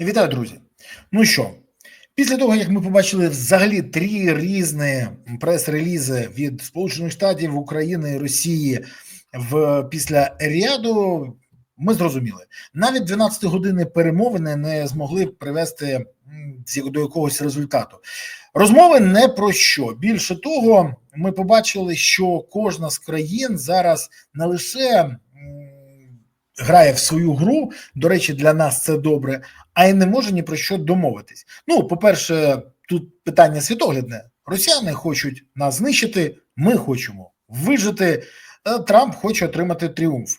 Вітаю, друзі. Ну що, після того, як ми побачили взагалі три різні прес-релізи від Сполучених Штатів, України і Росії в після Ріаду, ми зрозуміли, навіть 12 години перемовини не змогли привести до якогось результату. Розмови не про що. Більше того, ми побачили, що кожна з країн зараз не лише грає в свою гру. До речі, для нас це добре, а й не може ні про що домовитись. Ну, по-перше, тут питання світоглядне. Росіяни хочуть нас знищити, ми хочемо вижити. е, Трамп хоче отримати тріумф.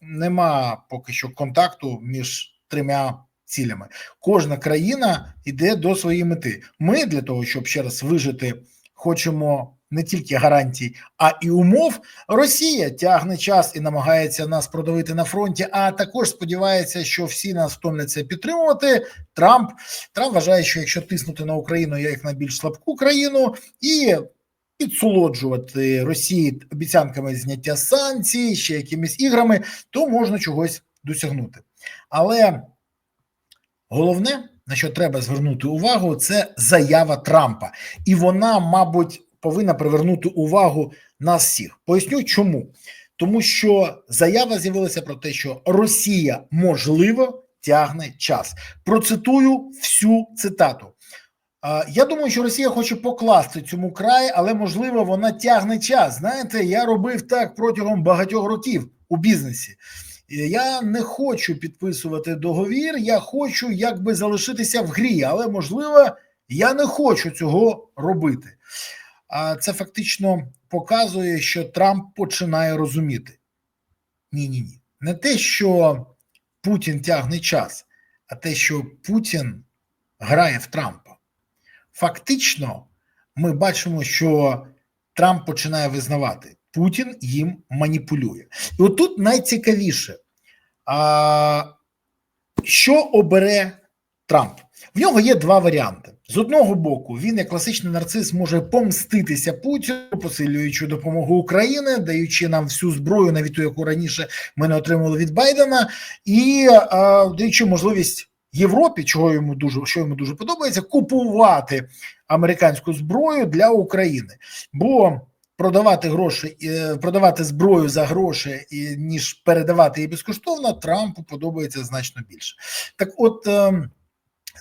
Нема поки що контакту між трьома цілями. Кожна країна йде до своєї мети. Ми для того, щоб ще раз вижити, хочемо не тільки гарантій, а і умов. Росія тягне час і намагається нас продавити на фронті. А також сподівається, що всі нас втомляться підтримувати. Трамп Трамп вважає, що якщо тиснути на Україну як на більш слабку країну і підсолоджувати Росії обіцянками зняття санкцій, ще якимись іграми, то можна чогось досягнути. Але головне, на що треба звернути увагу, це заява Трампа, і вона, мабуть, повинна привернути увагу нас всіх. Поясню, чому. Тому що заява з'явилася про те, що Росія можливо тягне час. Процитую всю цитату. Я думаю, що Росія хоче покласти цьому край, але можливо вона тягне час. Знаєте, я робив так протягом багатьох років у бізнесі. Я не хочу підписувати договір, я хочу якби залишитися в грі, але можливо, я не хочу цього робити. А це фактично показує, що Трамп починає розуміти. Ні, ні, ні. Не те, що Путін тягне час, а те, що Путін грає в Трампа. Фактично, ми бачимо, що Трамп починає визнавати, Путін їм маніпулює. І отут найцікавіше, а, що обере Трамп? В нього є два варіанти. З одного боку, він, як класичний нарцис, може помститися Путіну, посилюючи допомогу України, даючи нам всю зброю, навіть ту, яку раніше ми не отримали від Байдена, і а, даючи можливість Європі, чого йому дуже що йому дуже подобається, купувати американську зброю для України. Бо продавати гроші, е, продавати зброю за гроші, ніж передавати її безкоштовно, Трампу подобається значно більше. Так, от ем,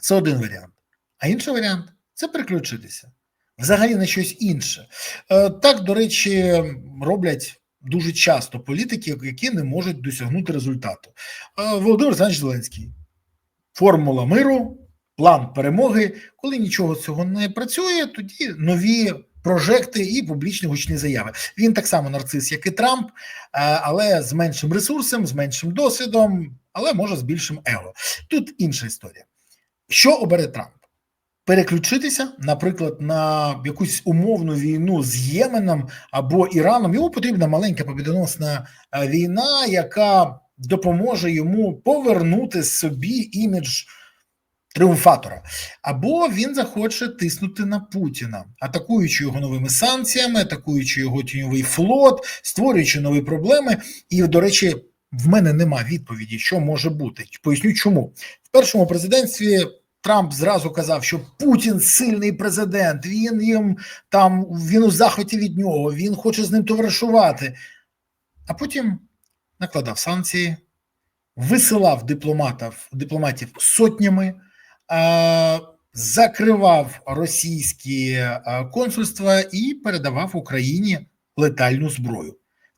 це один варіант. А інший варіант це переключитися взагалі на щось інше. Е, Так, до речі, роблять дуже часто політики, які не можуть досягнути результату. Е, Володимир Зеленський Зеленський. Формула миру, план перемоги. Коли нічого цього не працює, тоді нові прожекти і публічні гучні заяви. Він так само нарцис, як і Трамп, е, але з меншим ресурсом, з меншим досвідом, але може з більшим его. Тут інша історія. Що обере Трамп? Переключитися, наприклад, на якусь умовну війну з Єменом або Іраном. Йому потрібна маленька побідоносна е, війна, яка допоможе йому повернути собі імідж тріумфатора. Або він захоче тиснути на Путіна, атакуючи його новими санкціями, атакуючи його тіньовий флот, створюючи нові проблеми. І, до речі, в мене нема відповіді, що може бути. Поясню, чому в першому президентстві. Трамп зразу казав, що Путін сильний президент. Він їм там він у захваті від нього, він хоче з ним товаришувати. А потім накладав санкції, висилав дипломатів, дипломатів сотнями, е, закривав російські е, консульства і передавав Україні летальну зброю.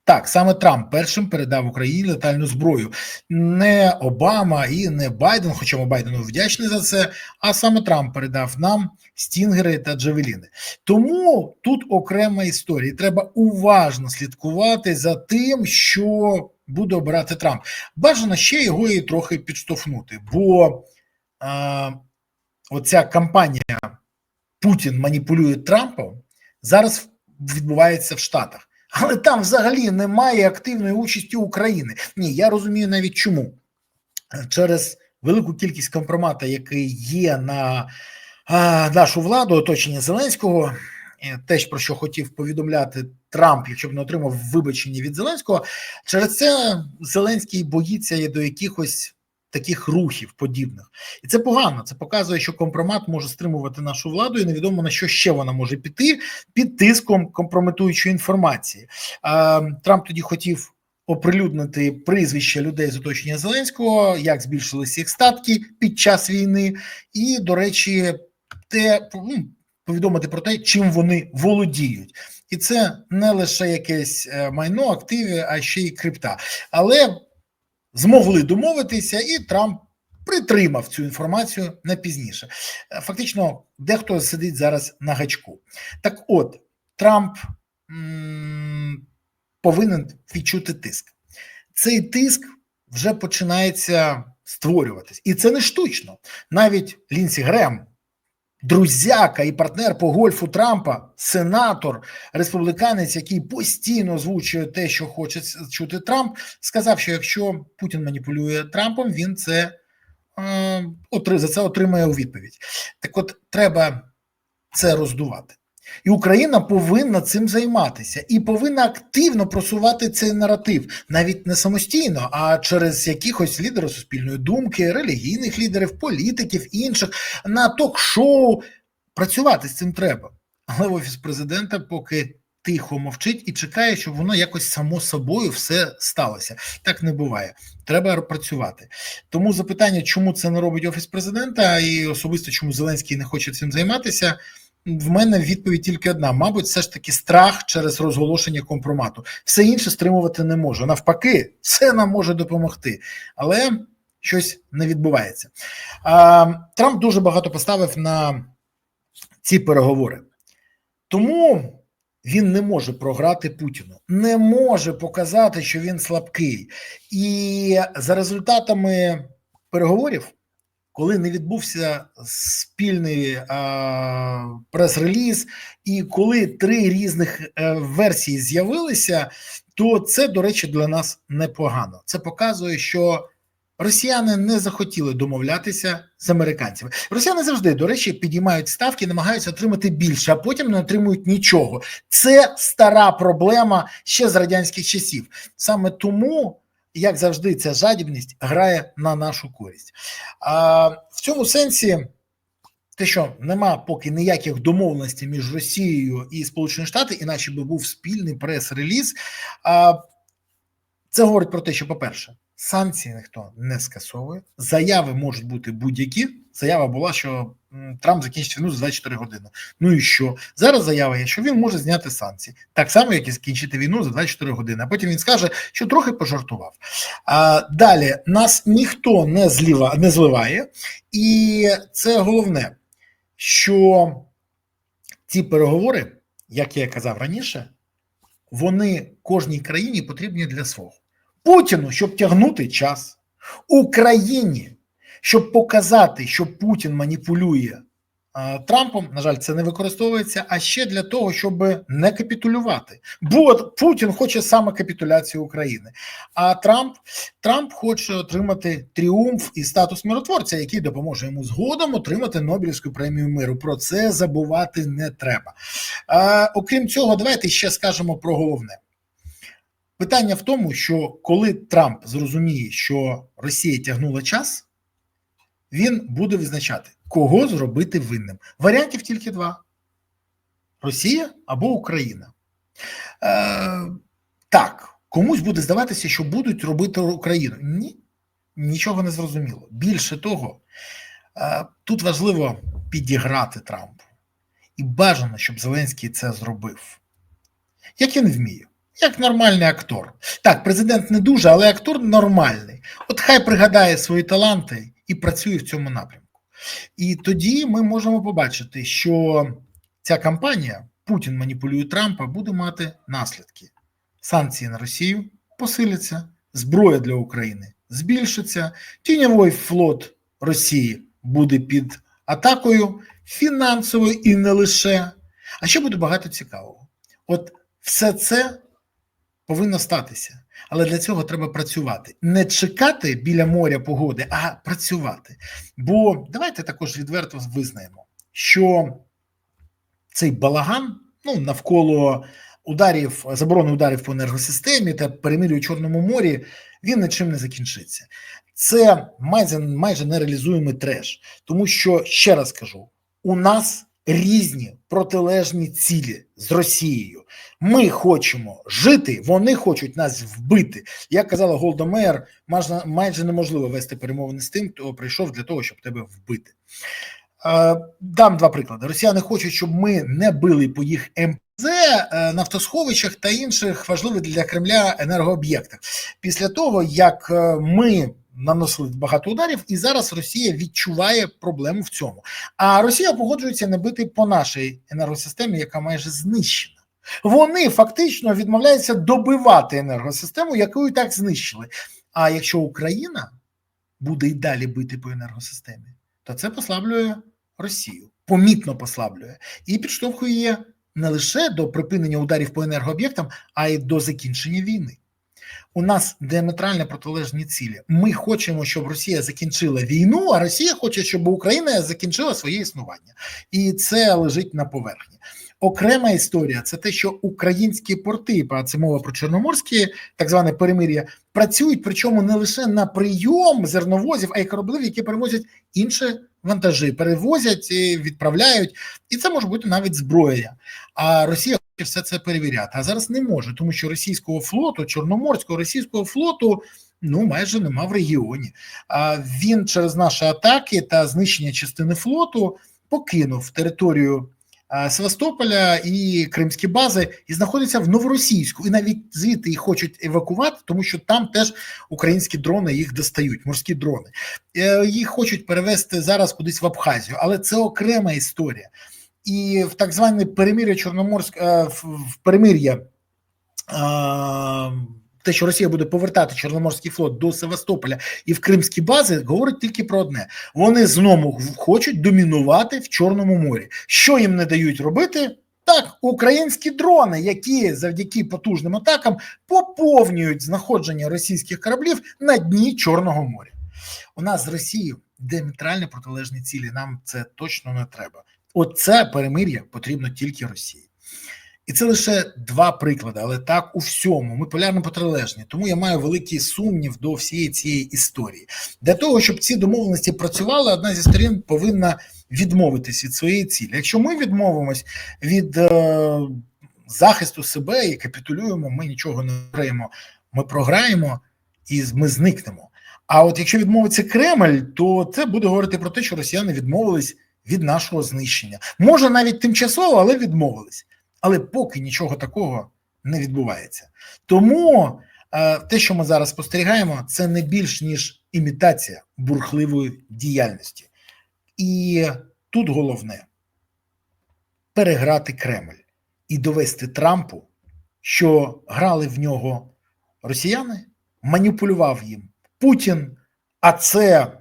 Так, саме Трамп першим передав Україні летальну зброю. Не Обама і не Байден, хоча ми Байдену вдячні за це. А саме Трамп передав нам стінгери та джавеліни. Тому тут окрема історія. Треба уважно слідкувати за тим, що буде обирати Трамп. Бажано ще його і трохи підштовхнути, бо а, оця кампанія Путін маніпулює Трампом зараз відбувається в Штатах. Але там взагалі немає активної участі України. Ні, я розумію навіть чому. Через велику кількість компромата, який є на а, нашу владу, оточення Зеленського, е, те, про що хотів повідомляти Трамп, якщо б не отримав вибачення від Зеленського, через це Зеленський боїться до якихось таких рухів подібних, і це погано. Це показує, що компромат може стримувати нашу владу, і невідомо на що ще вона може піти під тиском компрометуючої інформації. Трамп тоді хотів оприлюднити прізвища людей з оточення Зеленського, як збільшилися їх статки під час війни, і, до речі, те ну, повідомити про те, чим вони володіють. І це не лише якесь е, майно, активи, а ще й крипта. Але змогли домовитися, і Трамп притримав цю інформацію на пізніше. Е, фактично, дехто сидить зараз на гачку. Так от, Трамп повинен відчути тиск. Цей тиск вже починається створюватись, і це не штучно. Навіть Лінсі Грем, друзяка і партнер по гольфу Трампа, сенатор, республіканець, який постійно озвучує те, що хоче чути Трамп, сказав, що якщо Путін маніпулює Трампом, він це е, за це отримає у відповідь. Так, от треба це роздувати. І Україна повинна цим займатися і повинна активно просувати цей наратив, навіть не самостійно, а через якихось лідерів суспільної думки, релігійних лідерів, політиків, інших на ток-шоу. Працювати з цим треба. Але офіс президента поки тихо мовчить і чекає, щоб воно якось само собою все сталося. Так не буває. Треба працювати. Тому запитання, чому це не робить офіс президента, і особисто чому Зеленський не хоче цим займатися в мене відповідь тільки одна: мабуть, все ж таки страх через розголошення компромату. Все інше стримувати не може. Навпаки, це нам може допомогти, але щось не відбувається. А, Трамп дуже багато поставив на ці переговори, тому. Він не може програти Путіну, не може показати, що він слабкий, і за результатами переговорів коли не відбувся спільний прес-реліз, і коли три різних е, версії з'явилися, то це, до речі, для нас непогано. Це показує, що росіяни не захотіли домовлятися з американцями. Росіяни завжди, до речі, підіймають ставки, намагаються отримати більше, а потім не отримують нічого. Це стара проблема ще з радянських часів. Саме тому як завжди, ця жадібність грає на нашу користь. А в цьому сенсі. Те, що нема поки ніяких домовленостей між Росією і Сполучені Штати, іначе би був спільний прес-реліз. Це говорить про те, що, по-перше, санкції ніхто не скасовує, заяви можуть бути будь-які. Заява була, що Трамп закінчить війну за 24 години. Ну і що? Зараз заява є, що він може зняти санкції, так само, як і скінчити війну за 24 години. А потім він скаже, що трохи пожартував. А далі нас ніхто не зліва не зливає, і це головне, що ці переговори, як я казав раніше, вони кожній країні потрібні для свого. Путіну, щоб тягнути час, Україні, щоб показати, що Путін маніпулює Трампом, на жаль, це не використовується, а ще для того, щоб не капітулювати. Бо Путін хоче саме капітуляцію України. А Трамп Трамп хоче отримати тріумф і статус миротворця, який допоможе йому згодом отримати Нобелівську премію миру. Про це забувати не треба. А, Окрім цього, давайте ще скажемо про головне. Питання в тому, що коли Трамп зрозуміє, що Росія тягнула час, він буде визначати, кого зробити винним. Варіантів тільки два: Росія або Україна. Е, Так, комусь буде здаватися, що будуть робити Україну. Ні, нічого не зрозуміло. Більше того, е, тут важливо підіграти Трампу. І бажано, щоб Зеленський це зробив. Як він вміє як нормальний актор. Так, президент не дуже, але актор нормальний. От хай пригадає свої таланти і працює в цьому напрямку. І тоді ми можемо побачити, що ця кампанія Путін маніпулює Трампа буде мати наслідки. Санкції на Росію посиляться, зброя для України збільшиться, тіньовий флот Росії буде під атакою фінансовою і не лише. А ще буде багато цікавого. От все це повинно статися. Але для цього треба працювати. Не чекати біля моря погоди, а працювати. Бо давайте також відверто визнаємо, що цей балаган ну, навколо ударів, заборони ударів по енергосистемі та перемир'ю у Чорному морі, він нічим не закінчиться. це майже майже нереалізуємий треш, тому що ще раз кажу: у нас різні протилежні цілі з Росією. Ми хочемо жити, вони хочуть нас вбити. Як казала Голда Меєр, майже, неможливо вести перемовини з тим, хто прийшов для того, щоб тебе вбити. Е, Дам два приклади. Росіяни хочуть, щоб ми не били по їх МПЗ, е, нафтосховищах та інших важливих для Кремля енергооб'єктах. Після того, як е, ми наносили багато ударів, і зараз Росія відчуває проблему в цьому. А Росія погоджується не бити по нашій енергосистемі, яка майже знищена. Вони фактично відмовляються добивати енергосистему, яку і так знищили. А якщо Україна буде й далі бити по енергосистемі, то це послаблює Росію, помітно послаблює і підштовхує не лише до припинення ударів по енергооб'єктам, а й до закінчення війни. У нас діаметрально протилежні цілі. Ми хочемо, щоб Росія закінчила війну, а Росія хоче, щоб Україна закінчила своє існування, і це лежить на поверхні. Окрема історія це те, що українські порти, а це мова про чорноморські, так зване перемир'я, працюють, причому не лише на прийом зерновозів, а й кораблів, які перевозять інші вантажі, перевозять, і відправляють, і це може бути навіть зброя. А Росія хоче все це перевіряти. А зараз не може, тому що російського флоту, чорноморського російського флоту. Ну, майже нема в регіоні. А він через наші атаки та знищення частини флоту покинув територію Севастополя і кримські бази і знаходяться в новоросійську, і навіть звідти їх хочуть евакувати, тому що там теж українські дрони їх достають, морські дрони. Е, їх хочуть перевести зараз кудись в Абхазію, але це окрема історія. І в так зване перемир'я Чорноморськ е, в перемир'я те, що Росія буде повертати Чорноморський флот до Севастополя і в кримські бази, говорить тільки про одне: вони знову хочуть домінувати в Чорному морі. Що їм не дають робити? Так, українські дрони, які завдяки потужним атакам поповнюють знаходження російських кораблів на дні Чорного моря. У нас з Росією діаметрально протилежні цілі. Нам це точно не треба. Оце перемир'я потрібно тільки Росії. І це лише два приклади, але так у всьому. Ми полярно протилежні. Тому я маю великий сумнів до всієї цієї історії. Для того, щоб ці домовленості працювали, одна зі сторін повинна відмовитись від своєї цілі. Якщо ми відмовимось від е, захисту себе і капітулюємо, ми нічого не програємо, ми програємо і ми зникнемо. А от якщо відмовиться Кремль, то це буде говорити про те, що росіяни відмовились від нашого знищення. Може навіть тимчасово, але відмовились. Але поки нічого такого не відбувається. Тому е, те, що ми зараз спостерігаємо, це не більш ніж імітація бурхливої діяльності. І тут головне переграти Кремль і довести Трампу, що грали в нього росіяни, маніпулював їм Путін, а це,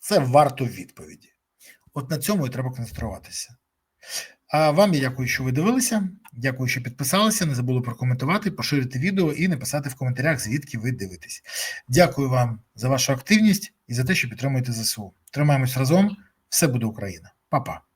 це варто відповіді. От на цьому і треба концентруватися. А вам я дякую, що ви дивилися. Дякую, що підписалися. Не забули прокоментувати, поширити відео і написати в коментарях, звідки ви дивитесь. Дякую вам за вашу активність і за те, що підтримуєте ЗСУ. Тримаємось разом. Все буде Україна, Па-па.